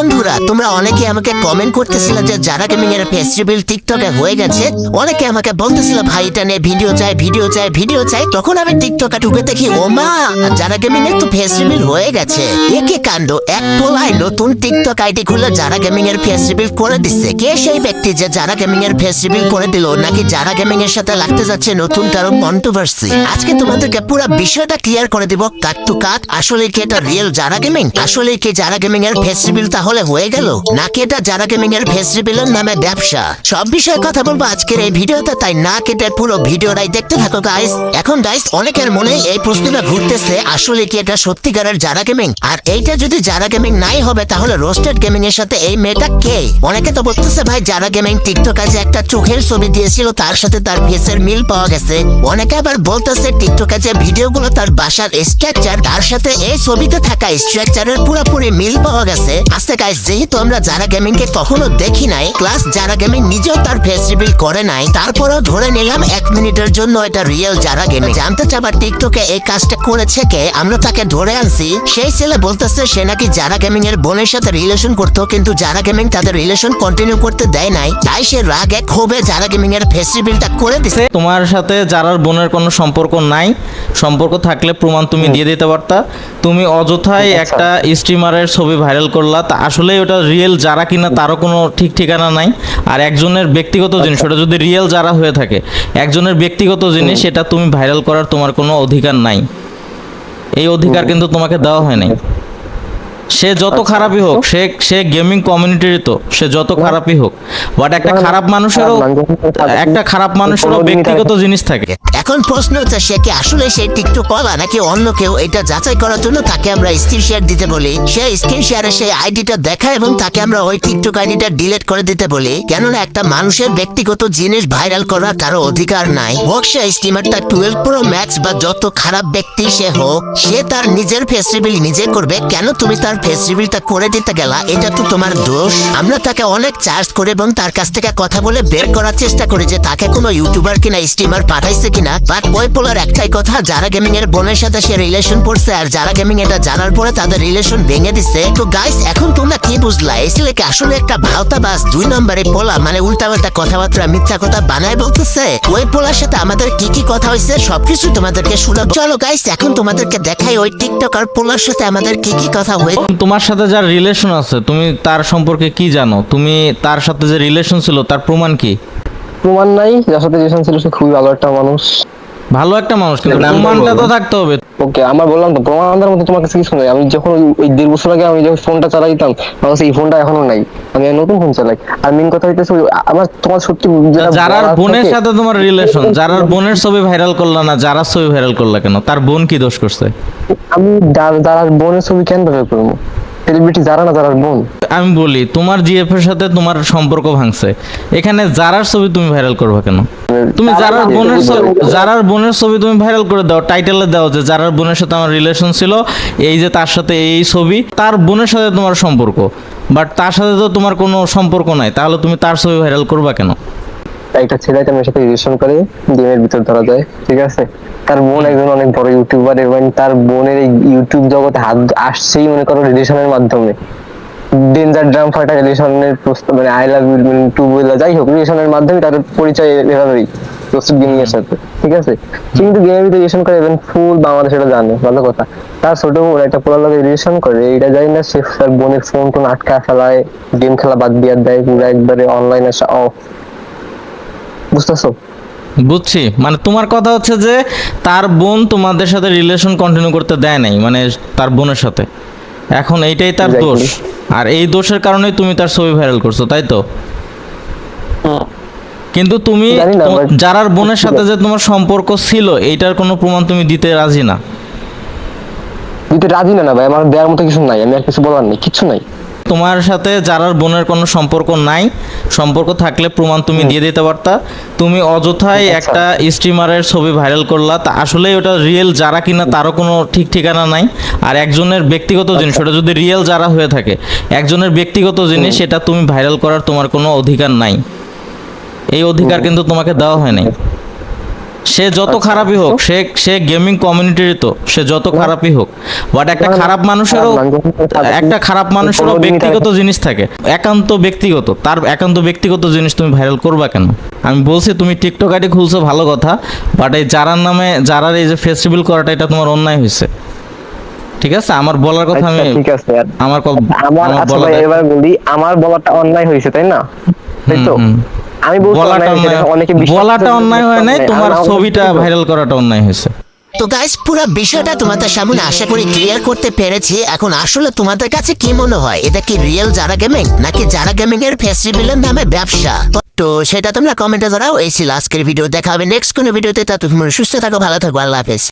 বন্ধুরা, তোমরা অনেকে আমাকে কমেন্ট করতেছিলে যে যারা গেমিং এর ফেস্টিভ্যাল টিকটকে হয়ে গেছে। অনেকে আমাকে বলতেছিল, ভাই, এটা নিয়ে ভিডিও চাই ভিডিও চাই ভিডিও চাই। তখন আমি টিকটকে ঢুকে দেখি, ও মা যারা গেমিং এর তো ফেস্টিভ্যাল হয়ে গেছে। একে কাণ্ড, এক পোলায় নতুন টিকটক আইডি খুলে যারা গেমিং এর ফেস্টিভ্যাল করে দিচ্ছে। কে সেই ব্যক্তি যে যারা গেমিং এর ফেস্টিভ্যাল করে দিল, নাকি যারা গেমিং এর সাথে লাগতে যাচ্ছে নতুন কারও কন্ট্রোভার্সি আজকে তোমাদেরকে পুরো বিষয়টা ক্লিয়ার করে দিব কাট টু কাট আসলে কি এটা রিয়েল যারা গেমিং আসলে কি যারা গেমিং এর ফেস্টিভ্যাল তাহলে হয়ে গেল? নাকি এটা যারা গেমিং এর ফেস্টিভ্যালের নামে ব্যবসা? সব বিষয়ে কথা বলব আজকের এই ভিডিওতে, তাই না কেটে পুরো ভিডিওটাই দেখতে থাকো গাইস এখন গাইস অনেকের মনে এই প্রশ্নটা ঘুরতেছে, আসলে কি এটা সত্যিকারের যারা গেমিং আর এইটা যদি যারা গেমিং নাই হবে, তাহলে রোস্টেড গেমিং এর সাথে এই মেয়েটা কে? অনেকে তো বলতেছে, ভাই, যারা গেমিং টিকটক আছে একটা চোখের ছবি দিয়েছিল, তার সাথে তার ফেসের মিল পাওয়া গেছে। অনেকে আবার বলতেছে টিকটক আছে ভিডিওগুলো, তার বাসার স্ট্রাকচার তার সাথে এই ছবিতে থাকা স্ট্রাকচারের পুরোপুরি মিল পাওয়া গেছে। আস্তে গাইস যেহেতু আমরা যারা গেমিং কে কখনো দেখি নাই প্লাস যারা গেমিং নিজেও তার ফেস রিভিল করে নাই তারপরেও ধরে নিলাম এক মিনিটের জন্য এটা রিয়েল যারা গেমিং জানতে চাবার টিকটকে এই কাজটা করেছে কে? আমরা তাকে ধরে আনছি সেই ছেলে বলতেছে সে নাকি যারা গেমিং এর বোনের সাথে রিলেশন করতো কিন্তু যারা গেমিং তাদের রিলেশন কন্টিনিউ করতে দেয় নাই তাই সে রাগে ক্ষোভে যারা গেমিং এর ফেস রিভিলটা করে দিছে। তোমার সাথে যারার বোনের কোনো সম্পর্ক নাই সম্পর্ক থাকলে প্রমাণ তুমি দিয়ে দিতে পারতা। তুমি অযথাই একটা স্টিমারের ছবি ভাইরাল করলা তা আসলে ওটা রিয়েল যারা কিনা তারও কোনো ঠিক ঠিকানা নাই। আর একজনের ব্যক্তিগত জিনিস ওটা যদি রিয়েল যারা হয়ে থাকে একজনের ব্যক্তিগত জিনিস সেটা তুমি ভাইরাল করার তোমার কোনো অধিকার নাই। এই অধিকার কিন্তু তোমাকে দেওয়া হয় নাই। সে যত খারাপই হোক সে সে গেমিং কমিউনিটির তো সে যত খারাপই হোক। বাট একটা খারাপ মানুষেরও একটা খারাপ মানুষেরও ব্যক্তিগত জিনিস থাকে। এখন প্রশ্ন হচ্ছে সে কি আসলে সেই টিকটক কলা নাকি অন্য কেউ? এটা যাচাই করার জন্য তাকে আমরা স্ক্রিন শেয়ার দিতে বলি। সে স্ক্রিন শেয়ারে সেই আইডিটা দেখায় এবং তাকে আমরা ওই টিকটক আইডিটা ডিলিট করে দিতে বলি। কেননা একটা মানুষের ব্যক্তিগত জিনিস ভাইরাল করার কারও অধিকার নাই। হোক সে স্টিমারটা টুয়েলভ প্রো ম্যাক্স বা যত খারাপ ব্যক্তি সে হোক সে তার নিজের ফেস্টিভ্যাল নিজে করবে। কেন তুমি তার ফেস্টিভ্যালটা করে দিতে গেলা, এটা তো তোমার দোষ। আমরা তাকে অনেক চার্জ করে এবং তার কাছ থেকে কথা বলে বের করার চেষ্টা করি যে তাকে কোনো ইউটিউবার কিনা স্টিমার পাঠাইছে কিনা। বাট ওই পোলার একটাই কথা, যারা গেমিং এর বোনের সাথে সে রিলেশন করছে আর যারা গেমিং এটা জানার পরে তাদের রিলেশন ভেঙে দিছে। তো গাইস এখন তোমরা কি বুঝলা? এই আসলে একটা ভাওতা বাস দুই নম্বরে পোলা মানে উল্টাপাল্টা কথাবার্তা, মিথ্যা কথা বানায় বলতেছে। ওই পোলার সাথে আমাদের কি কি কথা হয়েছে, সবকিছু তোমাদেরকে শোনাবো। চলো গাইস এখন তোমাদেরকে দেখাই ওই টিকটক আর পোলার সাথে আমাদের কি কি কথা হয়েছে। তোমার সাথে যার রিলেশন আছে, তুমি তার সম্পর্কে কি জানো? তুমি তার সাথে যে রিলেশন ছিল, তার প্রমাণ কি? প্রমাণ নাই, যার সাথে রিলেশন ছিল সে খুবই ভালো একটা মানুষ। ভালো একটা মানুষ কিন্তু প্রমাণটা তো থাকতে হবে। ওকে আমার বললাম তো প্রমাণ আনার মতো তোমার কাছে কিছু নাই। আমি যখন ওই- ওই দেড় বছর আগে আমি যখন ফোনটা চালাইতাম আমার কাছে এই ফোনটা এখনও নাই। আমি নতুন ফোন চালাই। আর মেন কথা হইতেছে আমার তোমার সত্যি যারার বোনের সাথে তোমার রিলেশন যারার বোনের ছবি ভাইরাল করলা না যারা ছবি ভাইরাল করলা কেন? তার বোন কি দোষ করছে? আমি যার- যারার বোনের ছবি কেন ব্যবহার করব? সেলিব্রিটি যারা না যারার বোন আমি বলি তোমার জিএফ এর সাথে তোমার সম্পর্ক ভাঙছে। এখানে যারার ছবি তুমি ভাইরাল করবে কেন? তুমি যারার বোনের ছবি যারার বোনের ছবি তুমি ভাইরাল করে দাও টাইটেলে দাও যে যারার বোনের সাথে আমার রিলেশন ছিল এই যে তার সাথে এই ছবি তার বোনের সাথে তোমার সম্পর্ক। বাট তার সাথে তো তোমার কোনো সম্পর্ক নাই তাহলে তুমি তার ছবি ভাইরাল করবা কেন? একটা ছেলে মেয়ের সাথে রিলেশন করে গেমের ভিতর ধরা যায়, ঠিক আছে? তার বোন একজন অনেক বড় ইউটিউবার এবং তার বোনের এই ইউটিউব জগতে হাত আসছেই মনে করো রিলেশনের মাধ্যমে। ডেঞ্জার ড্রাম ফাটা রিলেশনের প্রস্তাব মানে আই লাভ ইউ টু বলে, যাই হোক রিলেশনের মাধ্যমে তার পরিচয় এভাবেই, প্রস্তুত গেমিং এর সাথে, ঠিক আছে? কিন্তু গেমের ভিতরে রিলেশন করে এবং ফুল বাংলাদেশ এটা জানে, ভালো কথা। তার ছোট বোন, একটা পোলার লগে রিলেশন করে এটা জানি না সে তার বোনের ফোন টোন আটকা ফেলায় গেম খেলা বাদ দিয়ে দেয়, পুরো একবারে অনলাইন আসা অফ। বুঝতেছো? বুঝছি। মানে তোমার কথা হচ্ছে যে তার বোন তোমাদের সাথে রিলেশন কন্টিনিউ করতে দেয় নাই মানে তার বোনের সাথে। এখন এইটাই তার দোষ। আর এই দোষের কারণেই তুমি তার ছবি ভাইরাল করছ তাই তো? কিন্তু তুমি যারার বোনের সাথে যে তোমার সম্পর্ক ছিল এইটার কোনো প্রমাণ তুমি দিতে রাজি না। দিতে রাজি না না ভাই আমার দেওয়ার মতো কিছু নাই আমি আর কিছু বলার নেই কিছু নাই। তোমার সাথে যারার বোনের কোনো সম্পর্ক নাই সম্পর্ক থাকলে প্রমাণ তুমি দিয়ে দিতে পারতা। তুমি অযথাই আচ্ছা। একটা স্টিমারের ছবি ভাইরাল করলা। তা আসলেই ওটা রিয়েল যারা কিনা তারও কোনো ঠিক ঠিকানা নাই। আর একজনের ব্যক্তিগত জিনিস আচ্ছা। ওটা যদি রিয়েল যারা হয়ে থাকে একজনের ব্যক্তিগত জিনিস সেটা তুমি ভাইরাল করার তোমার কোনো অধিকার নাই। এই অধিকার কিন্তু তোমাকে দেওয়া হয় নাই। সে যত আচ্ছা, খারাপই হোক সে সে গেমিং কমিউনিটির তো সে যত খারাপই হোক। বাট একটা খারাপ মানুষেরও একটা খারাপ মানুষেরও ব্যক্তিগত জিনিস থাকে। একান্ত ব্যক্তিগত। তার একান্ত ব্যক্তিগত জিনিস তুমি ভাইরাল করবা কেন? আমি বলছি তুমি টিকটক আইডি খুলছো ভালো কথা। বাট এই যারার নামে যারার এই যে ফেস্টিভ্যাল করাটা এটা তোমার অন্যায় হয়েছে। ঠিক আছে? আমার বলার কথা আমি আচ্ছা, ঠিক আছে। আমার আমার আচ্ছা বলা এবার বলি আমার বলাটা অন্যায় হয়েছে তাই না? তাই তো। আমি বলাটা অন্যায় অনেকে বলাটা অন্যায় হয় নাই তোমার ছবিটা ভাইরাল করাটা অন্যায় হয়েছে। তো গাইস পুরো বিষয়টা তোমাদের সামনে আশা করি ক্লিয়ার করতে পেরেছি। এখন আসলে তোমাদের কাছে কি মনে হয়? এটা কি রিয়েল যারা গেমিং নাকি যারা গেমিং এর ফেস্টিভ্যালের নামে ব্যবসা? তো সেটা তোমরা কমেন্টে জানাও। এই ছিল আজকের ভিডিও দেখা হবে নেক্সট কোনো ভিডিওতে তা তুমি সুস্থ থাকো ভালো থাকো। আল্লাহ হাফেজ।